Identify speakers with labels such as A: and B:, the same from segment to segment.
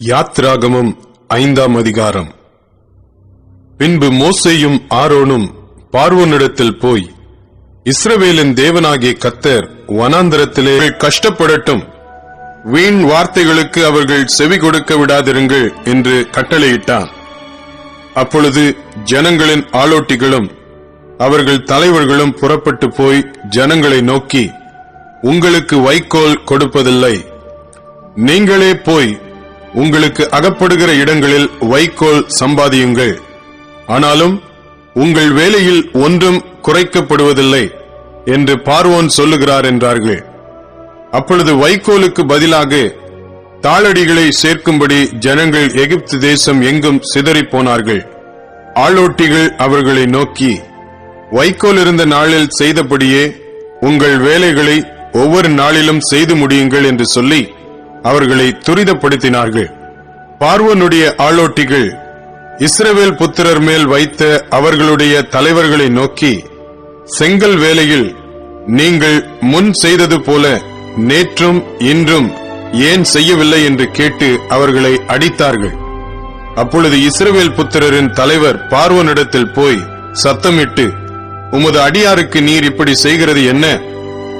A: யாத்ராகமம் ஐந்தாம் அதிகாரம். பின்பு மோசையும் ஆரோனும் பார்வோனிடத்தில் போய் இஸ்ரவேலின் தேவனாகிய கத்தர் வனாந்தரத்திலே கஷ்டப்படட்டும் வீண் வார்த்தைகளுக்கு அவர்கள் செவி கொடுக்க விடாதிருங்கள் என்று கட்டளையிட்டான். அப்பொழுது ஜனங்களின் ஆலோட்டிகளும் அவர்கள் தலைவர்களும் புறப்பட்டு போய் ஜனங்களை நோக்கி உங்களுக்கு வைக்கோல் கொடுப்பதில்லை. நீங்களே போய் உங்களுக்கு அகப்படுகிற இடங்களில் வைக்கோல் சம்பாதியுங்கள். ஆனாலும் உங்கள் வேலையில் ஒன்றும் குறைக்கப்படுவதில்லை என்று பார்வோன் சொல்லுகிறார் என்றார்கள். அப்பொழுது வைக்கோலுக்கு பதிலாக தாளடிகளை சேர்க்கும்படி ஜனங்கள் எகிப்து தேசம் எங்கும் சிதறிப் போனார்கள் ஆளோட்டிகள் அவர்களை நோக்கி வைக்கோல் இருந்த நாளில் செய்தபடியே உங்கள் வேலைகளை ஒவ்வொரு நாளிலும் செய்து முடியுங்கள் என்று சொல்லி அவர்களை துரிதப்படுத்தினார்கள். பார்வனுடைய ஆளோட்டிகள் இஸ்ரவேல் புத்திரர் மேல் வைத்த அவர்களுடைய தலைவர்களை நோக்கி செங்கல் வேலையில் நீங்கள் முன் செய்தது போல நேற்றும் இன்றும் ஏன் செய்யவில்லை? என்று கேட்டு அவர்களை அடித்தார்கள். அப்பொழுது இஸ்ரவேல் புத்திரரின் தலைவர் பார்வனிடத்தில் போய் சத்தமிட்டு உமது அடியாருக்கு நீர் இப்படி செய்கிறது என்ன?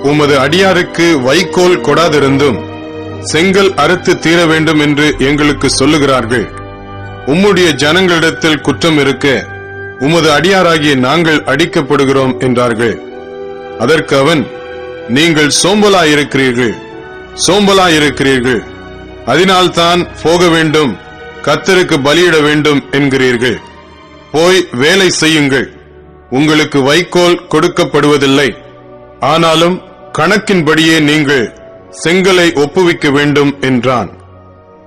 A: உமது அடியாருக்கு வைக்கோல் கொடாதிருந்தும் செங்கல் அறுத்து தீர வேண்டும் என்று எங்களுக்கு சொல்லுகிறார்கள். உம்முடைய ஜனங்களிடத்தில் குற்றம் இருக்க உமது அடியாராகிய நாங்கள் அடிக்கப்படுகிறோம் என்றார்கள். அதற்கு அவன் நீங்கள் சோம்பலாயிருக்கிறீர்கள் சோம்பலாயிருக்கிறீர்கள். அதனால்தான் போக வேண்டும் கத்தருக்கு பலியிட வேண்டும் என்கிறீர்கள். போய் வேலை செய்யுங்கள். உங்களுக்கு வைக்கோல் கொடுக்கப்படுவதில்லை. ஆனாலும் கணக்கின்படியே நீங்கள் செங்கலை ஒப்புவிக்க வேண்டும் என்றான்.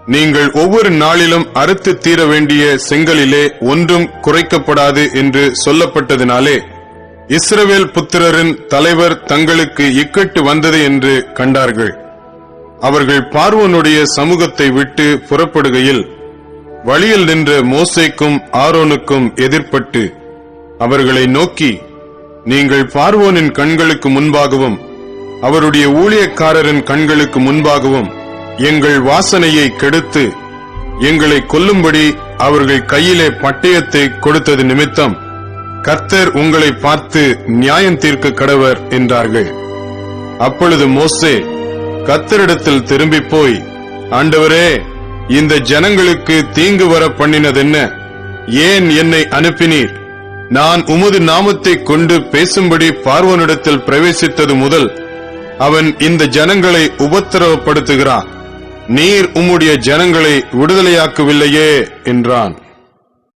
A: நீங்கள் ஒவ்வொரு நாளிலும் அறுத்து தீர வேண்டிய செங்கலிலே ஒன்றும் குறைக்கப்படாது என்று சொல்லப்பட்டதினாலே இஸ்ரவேல் புத்திரரின் தலைவர் தங்களுக்கு இக்கட்டு வந்தது என்று கண்டார்கள். அவர்கள் பார்வோனுடைய சமூகத்தை விட்டு புறப்படுகையில் வழியில் நின்ற மோசைக்கும் ஆரோனுக்கும் எதிர்ப்பட்டு அவர்களை நோக்கி நீங்கள் பார்வோனின் கண்களுக்கு முன்பாகவும் அவருடைய ஊழியக்காரரின் கண்களுக்கு முன்பாகவும் எங்கள் வாசனையை கெடுத்து எங்களை கொல்லும்படி அவர்கள் கையிலே பட்டயத்தை கொடுத்தது நிமித்தம் கர்த்தர் உங்களை பார்த்து நியாயம் தீர்க்க கடவர் என்றார்கள். அப்பொழுது மோசே கர்த்தரிடத்தில் திரும்பி போய் ஆண்டவரே இந்த ஜனங்களுக்கு தீங்கு வர பண்ணினதென்ன? ஏன் என்னை அனுப்பினீர்? நான் உமது நாமத்தை கொண்டு பேசும்படி பார்வனிடத்தில் பிரவேசித்தது முதல் அவன் இந்த ஜனங்களை உபத்திரவப்படுத்துகிறான். நீர் உம்முடைய ஜனங்களை விடுதலையாக்கவில்லையே என்றான்.